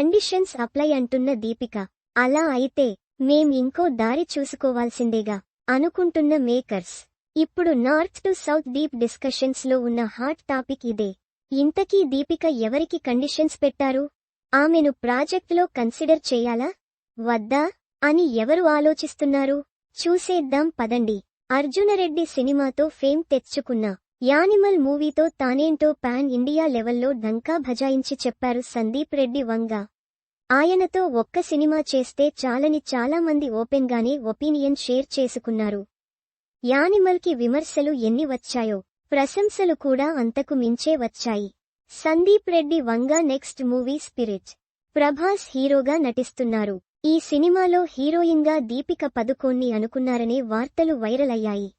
Conditions apply అంటున్న దీపిక. అలా అయితే మేం ఇంకో దారి చూసుకోవాల్సిందేగా అనుకుంటున్న మేకర్స్. ఇప్పుడు నార్త్ టు సౌత్ డీప్ డిస్కషన్స్లో ఉన్న హాట్ టాపిక్ ఇదే. ఇంతకీ దీపిక ఎవరికి కండిషన్స్ పెట్టారు? ఆమెను ప్రాజెక్టులో కన్సిడర్ చేయాలా? వద్దా? అని ఎవరు ఆలోచిస్తున్నారు? చూసేద్దాం పదండి. అర్జునరెడ్డి సినిమాతో ఫేమ్ తెచ్చుకున్న యానిమల్ మూవీతో తానేంటో పాన్ ఇండియా లెవెల్లో ఢంకా భజాయించి చెప్పారు సందీప్ రెడ్డి వంగ. ఆయనతో ఒక్క సినిమా చేస్తే చాలని చాలా మంది ఓపెన్గానే ఒపీనియన్ షేర్ చేసుకున్నారు. యానిమల్కి విమర్శలు ఎన్ని వచ్చాయో ప్రశంసలు కూడా అంతకు మించే వచ్చాయి. Sandeep Reddy Vanga next movie Spirit. Prabhas హీరోగా నటిస్తున్నారు. ఈ సినిమాలో హీరోయిన్గా దీపిక పదుకోన్ని అనుకున్నారనే వార్తలు వైరల్ అయ్యాయి.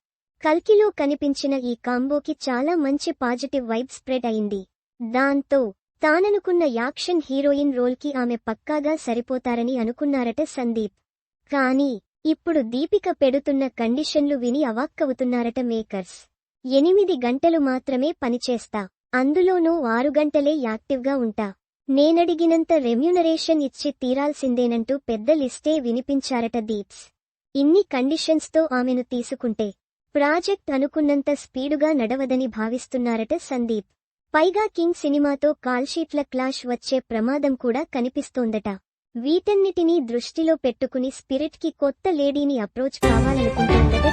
కల్కిలో కనిపించిన ఈ కాంబోకి చాలా మంచి పాజిటివ్ వైబ్ స్ప్రెడ్ అయింది. దాంతో తాననుకున్న యాక్షన్ హీరోయిన్ రోల్కి ఆమె పక్కాగా సరిపోతారని అనుకున్నారట సందీప్. కానీ ఇప్పుడు దీపిక పెడుతున్న కండిషన్లు విని అవాక్కవుతున్నారట మేకర్స్. ఎనిమిది గంటలు మాత్రమే పనిచేస్తా. అందులోనూ ఆరు గంటలే యాక్టివ్గా ఉంటా. నేనడిగినంత రెమ్యునరేషన్ ఇచ్చి తీరాల్సిందేనంటూ పెద్ద లిస్టే వినిపించారట దీప్స్. ఇన్ని కండిషన్స్తో ఆమెను తీసుకుంటే ప్రాజెక్ట్ అనుకున్నంత స్పీడుగా నడవదని భావిస్తున్నారట సందీప్. పైగా కింగ్ సినిమాతో కాల్షీట్ల క్లాష్ వచ్చే ప్రమాదం కూడా కనిపిస్తోందట. వీటన్నిటినీ దృష్టిలో పెట్టుకుని స్పిరిట్కి కొత్త లేడీని అప్రోచ్ కావాలనుకుంటోందట